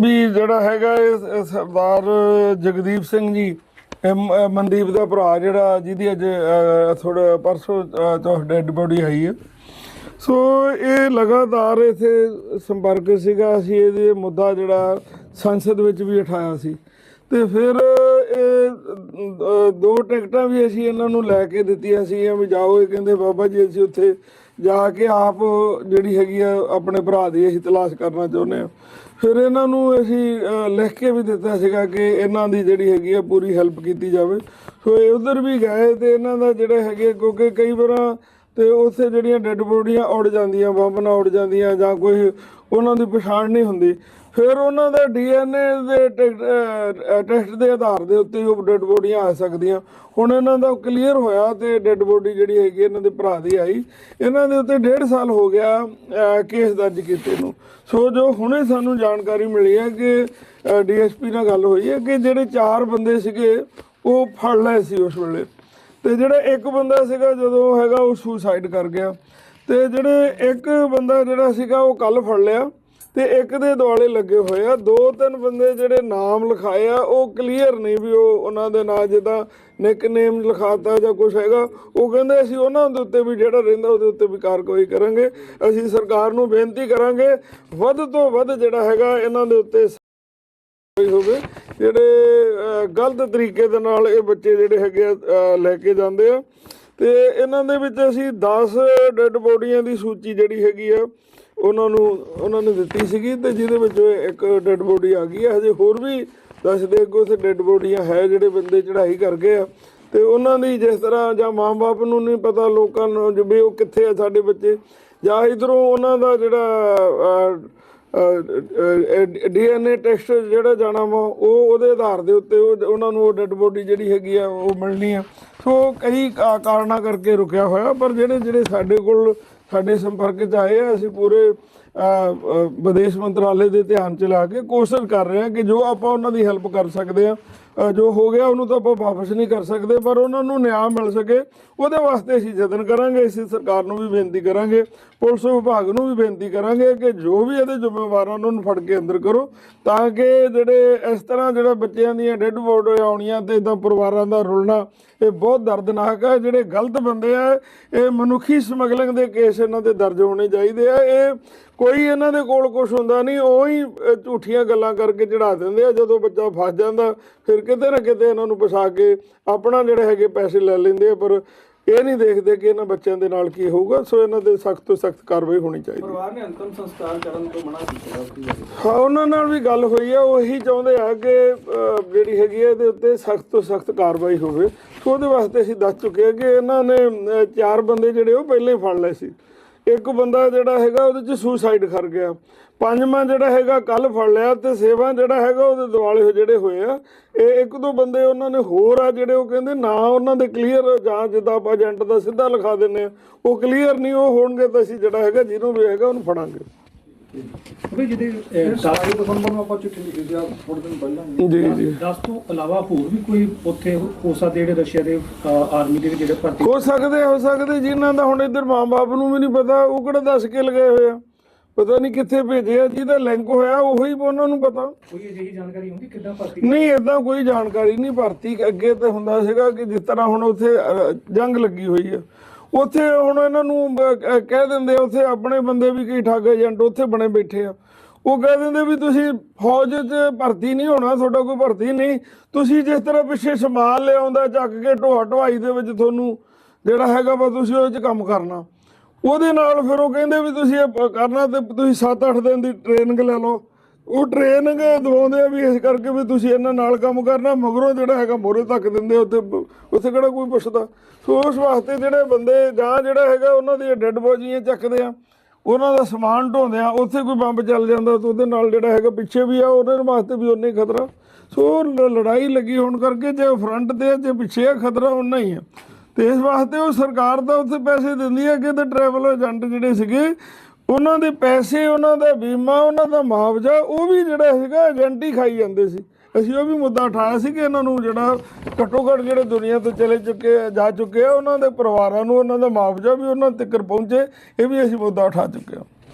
ਵੀ ਜਿਹੜਾ ਹੈਗਾ ਇਹ ਸਰਦਾਰ ਜਗਦੀਪ ਸਿੰਘ ਜੀ ਮਨਦੀਪ ਦਾ ਭਰਾ ਜਿਹੜਾ ਜਿਹਦੀ ਅੱਜ ਥੋੜਾ ਪਰਸੋਂ ਅਹ, ਤੋਂ ਡੈੱਡ ਬੋਡੀ ਆਈ ਹੈ। ਸੋ ਇਹ ਲਗਾਤਾਰ ਇਥੇ ਸੰਪਰਕ ਸੀਗਾ ਅਸੀਂ ਇਹਦੇ ਮੁੱਦਾ ਜਿਹੜਾ ਸੰਸਦ ਵਿੱਚ ਵੀ ਉਠਾਇਆ ਸੀ। ਤੇ ਫਿਰ ਇਹ ਦੋ ਟਿਕਟਾਂ ਵੀ ਅਸੀਂ ਇਹਨਾਂ ਨੂੰ ਲੈ ਕੇ ਦਿੱਤੀਆਂ ਸੀ ਵੀ ਜਾਓ ਇਹ ਕਹਿੰਦੇ ਬਾਬਾ ਜੀ ਅਸੀਂ ਉੱਥੇ ਜਾ ਕੇ ਆਪ ਜਿਹੜੀ ਹੈਗੀ ਆ, ਆਪਣੇ ਭਰਾ ਦੀ ਅਸੀਂ ਤਲਾਸ਼ ਕਰਨਾ ਚਾਹੁੰਦੇ ਆ। ਫਿਰ ਇਹਨਾਂ ਨੂੰ ਅਸੀਂ ਲਿਖ ਕੇ ਵੀ ਦਿੱਤਾ ਸੀਗਾ ਕਿ ਇਹਨਾਂ ਦੀ ਜਿਹੜੀ ਹੈਗੀ ਆ, ਪੂਰੀ ਹੈਲਪ ਕੀਤੀ ਜਾਵੇ। ਸੋ ਇਹ ਉਧਰ ਵੀ ਗਏ ਤੇ ਇਹਨਾਂ ਦਾ ਜਿਹੜਾ ਹੈਗੇ ਕਿਉਂਕਿ ਕਈ ਵਾਰ ਤੇ ਉੱਥੇ ਜਿਹੜੀਆਂ ਡੈੱਡ ਬੋਡੀਆਂ ਉੱਡ ਜਾਂਦੀਆਂ, ਬੰਬ ਨਾਲ ਉੱਡ ਜਾਂਦੀਆਂ ਜਾਂ ਕੋਈ ਉਹਨਾਂ ਦੀ ਪਛਾਣ ਨਹੀਂ ਹੁੰਦੀ। ਫਿਰ ਉਹਨਾਂ ਦੇ ਡੀਐਨਏ ਦੇ ਟੈਸਟ ਦੇ ਆਧਾਰ ਦੇ ਉੱਤੇ ਉਹ ਡੈੱਡ ਬੋਡੀਆਂ ਆ ਸਕਦੀਆਂ। ਹੁਣ ਇਹਨਾਂ ਦਾ ਕਲੀਅਰ ਹੋਇਆ ਤੇ ਡੈੱਡ ਬੋਡੀ ਜਿਹੜੀ ਹੈਗੀ ਇਹਨਾਂ ਦੇ ਭਰਾ ਦੀ ਆਈ। ਇਹਨਾਂ ਦੇ ਉੱਤੇ ਡੇਢ ਸਾਲ ਹੋ ਗਿਆ ਕੇਸ ਦਰਜ ਕੀਤੇ ਨੂੰ। ਸੋ ਜੋ ਹੁਣੇ ਸਾਨੂੰ ਜਾਣਕਾਰੀ ਮਿਲੀ ਹੈ ਕਿ ਡੀਐਸਪੀ ਨਾਲ ਗੱਲ ਹੋਈ ਹੈ ਕਿ ਜਿਹੜੇ ਚਾਰ ਬੰਦੇ ਸੀਗੇ, ਉਹ ਫੜ ਲਏ ਸੀ ਉਸ ਵੇਲੇ। ਤੇ ਜਿਹੜਾ ਇੱਕ ਬੰਦਾ ਸੀਗਾ, ਜਦੋਂ ਹੈਗਾ, ਉਹ ਸੁਸਾਈਡ ਕਰ ਗਿਆ। ਤੇ ਜਿਹੜੇ ਇੱਕ ਬੰਦਾ ਜਿਹੜਾ ਸੀਗਾ, ਉਹ ਕੱਲ ਫੜ ਲਿਆ। ਤੇ ਇੱਕ ਦੇ ਦੁਆਲੇ ਲੱਗੇ ਹੋਏ ਆ। ਦੋ ਤਿੰਨ ਬੰਦੇ ਜਿਹੜੇ ਨਾਮ ਲਿਖਾਏ ਆ ਉਹ ਕਲੀਅਰ ਨਹੀਂ ਵੀ ਉਹ ਉਹਨਾਂ ਦੇ ਨਾਂ ਜਿੱਦਾਂ ਨਿਕਨੇਮ ਲਿਖਾਤਾ ਜਾਂ ਕੁਝ ਹੈਗਾ। ਉਹ ਕਹਿੰਦੇ ਅਸੀਂ ਉਹਨਾਂ ਦੇ ਉੱਤੇ ਵੀ ਜਿਹੜਾ ਰਹਿੰਦਾ ਉਹਦੇ ਉੱਤੇ ਵੀ ਕਾਰਵਾਈ ਕਰਾਂਗੇ। ਅਸੀਂ ਸਰਕਾਰ ਨੂੰ ਬੇਨਤੀ ਕਰਾਂਗੇ ਵੱਧ ਤੋਂ ਵੱਧ ਜਿਹੜਾ ਹੈਗਾ ਇਹਨਾਂ ਦੇ ਉੱਤੇ ਹੋਈ ਹੋਵੇ। ਜਿਹੜੇ ਗਲਤ ਤਰੀਕੇ ਦੇ ਨਾਲ ਇਹ ਬੱਚੇ ਜਿਹੜੇ ਹੈਗੇ ਆ, ਲੈ ਕੇ ਜਾਂਦੇ ਆ। ਤੇ ਇਹਨਾਂ ਦੇ ਵਿੱਚ ਅਸੀਂ 10 ਡੈੱਡ ਬੋਡੀਆਂ ਦੀ ਸੂਚੀ ਜਿਹੜੀ ਹੈਗੀ ਆ ਉਹਨਾਂ ਨੂੰ ਉਹਨਾਂ ਨੇ ਦਿੱਤੀ ਸੀਗੀ ਤੇ ਜਿਹਦੇ ਵਿੱਚ ਇੱਕ ਡੈੱਡ ਬੋਡੀ ਆ ਗਈ ਹੈ ਹਜੇ ਹੋਰ ਵੀ ਦੱਸਦੇ ਕਿ ਉੱਥੇ ਡੈੱਡ ਬੋਡੀਆਂ ਹੈ ਜਿਹੜੇ ਬੰਦੇ ਚੜ੍ਹਾਈ ਕਰ ਗਏ ਆ। ਤੇ ਉਹਨਾਂ ਦੀ ਜਿਸ ਤਰ੍ਹਾਂ ਜਾਂ ਮਾਂ-ਬਾਪ ਨੂੰ ਨਹੀਂ ਪਤਾ ਲੋਕਾਂ ਨੂੰ ਜਿਵੇਂ ਉਹ ਕਿੱਥੇ ਆ ਸਾਡੇ ਬੱਚੇ ਜਾਂ ਇਧਰੋਂ ਉਹਨਾਂ ਦਾ ਜਿਹੜਾ ਅਹ, ਡੀਐਨਏ ਟੈਸਟ ਜਿਹੜਾ ਜਾਣਾ ਵਾ ਉਹ ਉਹਦੇ ਆਧਾਰ ਦੇ ਉੱਤੇ ਉਹ ਉਹਨਾਂ ਨੂੰ ਉਹ ਡੈੱਡ ਬੋਡੀ ਜਿਹੜੀ ਹੈਗੀ ਆ ਉਹ ਮਿਲਣੀ ਆ। ਸੋ ਕਈ ਕਾ- ਕਾਰਨਾਂ ਕਰਕੇ ਰੁਕਿਆ ਹੋਇਆ ਪਰ ਜਿਹੜੇ ਜਿਹੜੇ ਸਾਡੇ ਕੋਲ ਸਾਡੇ ਸੰਪਰਕ 'ਚ ਆਏ ਆ, ਅਸੀਂ ਪੂਰੇ ਵਿਦੇਸ਼ ਮੰਤਰਾਲੇ ਦੇ ਧਿਆਨ 'ਚ ਲਾ ਕੇ ਕੋਸ਼ਿਸ਼ ਕਰ ਰਹੇ ਹਾਂ ਕਿ ਜੋ ਆਪਾਂ ਉਹਨਾਂ ਦੀ ਹੈਲਪ ਕਰ ਸਕਦੇ ਆ ਜੋ ਹੋ ਗਿਆ, ਉਹਨੂੰ ਤਾਂ ਆਪਾਂ ਵਾਪਸ ਨਹੀਂ ਕਰ ਸਕਦੇ, ਪਰ ਉਹਨਾਂ ਨੂੰ ਨਿਆਂ ਮਿਲ ਸਕੇ। ਉਹਦੇ ਵਾਸਤੇ ਅਸੀਂ ਯਤਨ ਕਰਾਂਗੇ, ਅਸੀਂ ਸਰਕਾਰ ਨੂੰ ਵੀ ਬੇਨਤੀ ਕਰਾਂਗੇ, ਪੁਲਿਸ ਵਿਭਾਗ ਨੂੰ ਵੀ ਬੇਨਤੀ ਕਰਾਂਗੇ ਕਿ ਜੋ ਵੀ ਇਹਦੇ ਜ਼ਿੰਮੇਵਾਰ ਆ ਉਹਨਾਂ ਨੂੰ ਫੜ ਕੇ ਅੰਦਰ ਕਰੋ, ਤਾਂ ਕਿ ਜਿਹੜੇ ਇਸ ਤਰ੍ਹਾਂ ਜਿਹੜਾ ਬੱਚਿਆਂ ਦੀਆਂ ਡੈੱਡ ਬੋਡੀ ਆਉਣੀਆਂ ਤੇ ਇਦਾਂ ਪਰਿਵਾਰਾਂ ਦਾ ਰੁਲਣਾ, ਇਹ ਬਹੁਤ ਦਰਦਨਾਕ ਹੈ ਜਿਹੜੇ ਗਲਤ ਬੰਦੇ ਆ, ਇਹ ਮਨੁੱਖੀ ਸਮਗਲਿੰਗ ਦੇ ਕੇਸ ਇਹਨਾਂ 'ਤੇ ਦਰਜ ਹੋਣੇ ਚਾਹੀਦੇ ਆ। ਇਹ ਕੋਈ ਇਹਨਾਂ ਦੇ ਕੋਲ ਕੁਝ ਹੁੰਦਾ ਨਹੀਂ ਉਹ ਹੀ ਝੂਠੀਆਂ ਗੱਲਾਂ ਕਰਕੇ ਚੜਾ ਦਿੰਦੇ ਆ। ਜਦੋਂ ਬੱਚਾ ਫਸ ਜਾਂਦਾ ਫਿਰ ਕਿਤੇ ਨਾ ਕਿਤੇ ਇਹਨਾਂ ਨੂੰ ਫਸਾ ਕੇ ਆਪਣਾ ਜਿਹੜੇ ਹੈਗੇ ਪੈਸੇ ਲੈ ਲੈਂਦੇ ਆ ਪਰ ਇਹ ਨਹੀਂ ਦੇਖਦੇ ਕਿ ਇਹਨਾਂ ਬੱਚਿਆਂ ਦੇ ਨਾਲ ਕੀ ਹੋਊਗਾ। ਸੋ ਇਹਨਾਂ ਦੇ ਸਖਤ ਤੋਂ ਸਖਤ ਕਾਰਵਾਈ ਹੋਣੀ ਚਾਹੀਦੀ। ਹੈ ਪਰਿਵਾਰ ਨੇ ਅੰਤਮ ਸੰਸਕਾਰ ਕਰਨ ਤੋਂ ਮਨਾ ਕੀਤਾ। ਹਾਂ ਉਹਨਾਂ ਨਾਲ ਵੀ ਗੱਲ ਹੋਈ ਆ। ਉਹ ਇਹੀ ਚਾਹੁੰਦੇ ਆ ਕਿ ਜਿਹੜੀ ਹੈਗੀ ਹੈ ਇਹਦੇ ਉੱਤੇ ਸਖਤ ਤੋਂ ਸਖਤ ਕਾਰਵਾਈ ਹੋਵੇ। ਸੋ ਉਹਦੇ ਵਾਸਤੇ ਅਸੀਂ ਦੱਸ ਚੁੱਕੇ ਹਾਂ ਕਿ ਇਹਨਾਂ ਨੇ ਚਾਰ ਬੰਦੇ ਜਿਹੜੇ ਉਹ ਪਹਿਲਾਂ ਹੀ ਫੜ ਲਏ ਸੀ। ਇੱਕ ਬੰਦਾ ਜਿਹੜਾ ਹੈਗਾ ਉਹਦੇ ਚ ਸੁਸਾਈਡ ਕਰ ਗਿਆ। ਪੰਜਵਾਂ ਜਿਹੜਾ ਹੈਗਾ ਕੱਲ ਫੜ ਲਿਆ ਤੇ ਸੇਵਾ ਜਿਹੜਾ ਹੈਗਾ ਉਹਦੇ ਦਿਵਾਲੇ ਜਿਹੜੇ ਹੋਏ ਆ। ਇਹ ਇੱਕ ਦੋ ਬੰਦੇ ਉਹਨਾਂ ਨੇ ਹੋਰ ਆ ਜਿਹੜੇ ਉਹ ਕਹਿੰਦੇ ਨਾ ਉਹਨਾਂ ਦੇ ਕਲੀਅਰ ਜਾਂ ਜਿੱਦਾਂ ਆਪਾਂ ਏਜੰਟ ਦਾ ਸਿੱਧਾ ਲਿਖਾ ਦਿੰਨੇ ਆ। ਉਹ ਕਲੀਅਰ ਨਹੀਂ ਉਹ ਹੋਣਗੇ ਤਾਂ ਅਸੀਂ ਜਿਹੜਾ ਹੈਗਾ ਜਿਹਨੂੰ ਵੀ ਹੈਗਾ ਉਹਨੂੰ ਫੜਾਂਗੇ। ਵੀ ਜਿਹਦੇ ਸਾਰੀ ਦਸੰਬਰ ਨੂੰ ਆਪਾਂ ਚਿੱਠੀ ਲਿਖੀ ਸੀ ਆ ਥੋੜੇ ਦਿਨ ਪਹਿਲਾਂ ਜੀ ਜੀ 10 ਤੋਂ ਇਲਾਵਾ ਹੋਰ ਵੀ ਕੋਈ ਉੱਥੇ ਹੋ ਸਕਦੇ ਜਿਹੜੇ ਰਸ਼ੀਆ ਦੇ ਅ, ਆਰਮੀ ਦੇ ਜਿਹੜੇ ਭਰਤੀ ਹੋ ਸਕਦੇ ਹੋ ਸਕਦੇ ਜਿਨ੍ਹਾਂ ਦਾ ਹੁਣ ਇੱਧਰ ਮਾਂ-ਬਾਪ ਨੂੰ ਵੀ ਨਹੀਂ ਪਤਾ ਉਹ ਕਿਹੜਾ ਦੱਸ ਕੇ ਲਗਾਏ ਹੋਏ ਆ? ਪਤਾ ਨਹੀਂ ਕਿੱਥੇ ਭੇਜੇ ਆ ਜਿਹਦਾ ਲਿੰਕ ਹੋਇਆ ਉਹੀ ਉਹਨਾਂ ਨੂੰ ਪਤਾ। ਕੋਈ ਅਜਿਹੀ ਜਾਣਕਾਰੀ ਹੁੰਦੀ ਕਿੱਦਾਂ ਭਰਤੀ ਨਹੀਂ ਇਦਾਂ ਕੋਈ ਜਾਣਕਾਰੀ ਨਹੀਂ ਭਰਤੀ ਅੱਗੇ ਤੇ ਹੁੰਦਾ ਸੀਗਾ ਕਿ ਜਿਸ ਤਰ੍ਹਾਂ ਹੁਣ ਉੱਥੇ ਜੰਗ ਲੱਗੀ ਹੋਈ ਆ। ਉੱਥੇ ਹੁਣ ਇਹਨਾਂ ਨੂੰ ਅ, ਕਹਿ ਦਿੰਦੇ ਉੱਥੇ ਆਪਣੇ ਬੰਦੇ ਵੀ ਕਈ ਠੱਗ ਏਜੰਟ ਉੱਥੇ ਬਣੇ ਬੈਠੇ ਆ। ਉਹ ਕਹਿ ਦਿੰਦੇ ਵੀ ਤੁਸੀਂ ਫੌਜ 'ਚ ਭਰਤੀ ਨਹੀਂ ਹੋਣਾ ਤੁਹਾਡਾ ਕੋਈ ਭਰਤੀ ਨਹੀਂ। ਤੁਸੀਂ ਜਿਸ ਤਰ੍ਹਾਂ ਪਿੱਛੇ ਸਮਾਨ ਲਿਆਉਂਦਾ ਚੱਕ ਕੇ ਢੋਆ ਢਵਾਈ ਦੇ ਵਿੱਚ ਤੁਹਾਨੂੰ ਜਿਹੜਾ ਹੈਗਾ ਵਾ ਤੁਸੀਂ ਉਹਦੇ 'ਚ ਕੰਮ ਕਰਨਾ। ਉਹਦੇ ਨਾਲ ਫਿਰ ਉਹ ਕਹਿੰਦੇ ਵੀ ਤੁਸੀਂ ਇਹ ਪ- ਕਰਨਾ ਤੇ ਤੁਸੀਂ 7-8 ਦਿਨ ਦੀ ਟ੍ਰੇਨਿੰਗ ਲੈ ਲਓ। ਉਹ ਟ੍ਰੇਨਿੰਗ ਦਵਾਉਂਦੇ ਆ ਵੀ ਇਸ ਕਰਕੇ ਵੀ ਤੁਸੀਂ ਇਹਨਾਂ ਨਾਲ ਕੰਮ ਕਰਨਾ, ਮਗਰੋਂ ਜਿਹੜਾ ਹੈਗਾ ਮੋਰੇ ਤੱਕ ਦਿੰਦੇ ਉੱਥੇ ਉੱਥੇ ਕਿਹੜਾ ਕੋਈ ਪੁੱਛਦਾ? ਸੋ ਉਸ ਵਾਸਤੇ ਜਿਹੜੇ ਬੰਦੇ ਜਾਂ ਜਿਹੜਾ ਹੈਗਾ ਉਹਨਾਂ ਦੀਆਂ ਡੈੱਡ ਬੋਡੀਆਂ ਚੱਕਦੇ ਆ, ਉਹਨਾਂ ਦਾ ਸਮਾਨ ਢੋਂਦੇ ਆ, ਉੱਥੇ ਕੋਈ ਬੰਬ ਚੱਲ ਜਾਂਦਾ ਤਾਂ ਉਹਦੇ ਨਾਲ ਜਿਹੜਾ ਹੈਗਾ ਪਿੱਛੇ ਵੀ ਆ ਉਹਨਾਂ ਵਾਸਤੇ ਵੀ ਉਨਾ ਹੀ ਖਤਰਾ। ਸੋ ਲ- ਲੜਾਈ ਲੱਗੀ ਹੋਣ ਕਰਕੇ ਜੇ ਫਰੰਟ ਤੇ ਆ, ਜੇ ਪਿੱਛੇ ਆ, ਖਤਰਾ ਉਨਾ ਹੀ ਆ। ਤੇ ਇਸ ਵਾਸਤੇ ਉਹ ਸਰਕਾਰ ਤਾਂ ਉੱਥੇ ਪੈਸੇ ਦਿੰਦੀ ਹੈ ਕਿ ਤੇ ਟਰੈਵਲ ਏਜੰਟ ਜਿਹੜੇ ਸੀਗੇ ਉਹਨਾਂ ਦੇ ਪੈਸੇ ਉਹਨਾਂ ਦਾ ਬੀਮਾ ਉਹਨਾਂ ਦਾ ਮੁਆਵਜ਼ਾ ਉਹ ਵੀ ਜਿਹੜਾ ਸੀਗਾ ਏਜੰਟ ਹੀ ਖਾਈ ਜਾਂਦੇ ਸੀ। ਅਸੀਂ ਉਹ ਵੀ ਮੁੱਦਾ ਉਠਾਇਆ ਸੀ ਕਿ ਇਹਨਾਂ ਨੂੰ ਜਿਹੜਾ ਘੱਟੋ ਘੱਟ ਜਿਹੜੇ ਦੁਨੀਆ ਤੋਂ ਚਲੇ ਚੁੱਕੇ ਆ, ਜਾ ਚੁੱਕੇ ਆ ਉਹਨਾਂ ਦੇ ਪਰਿਵਾਰਾਂ ਨੂੰ ਉਹਨਾਂ ਦਾ ਮੁਆਵਜ਼ਾ ਵੀ ਉਹਨਾਂ ਤੱਕ ਪਹੁੰਚੇ ਇਹ ਵੀ ਅਸੀਂ ਮੁੱਦਾ ਉਠਾ ਚੁੱਕੇ ਹਾਂ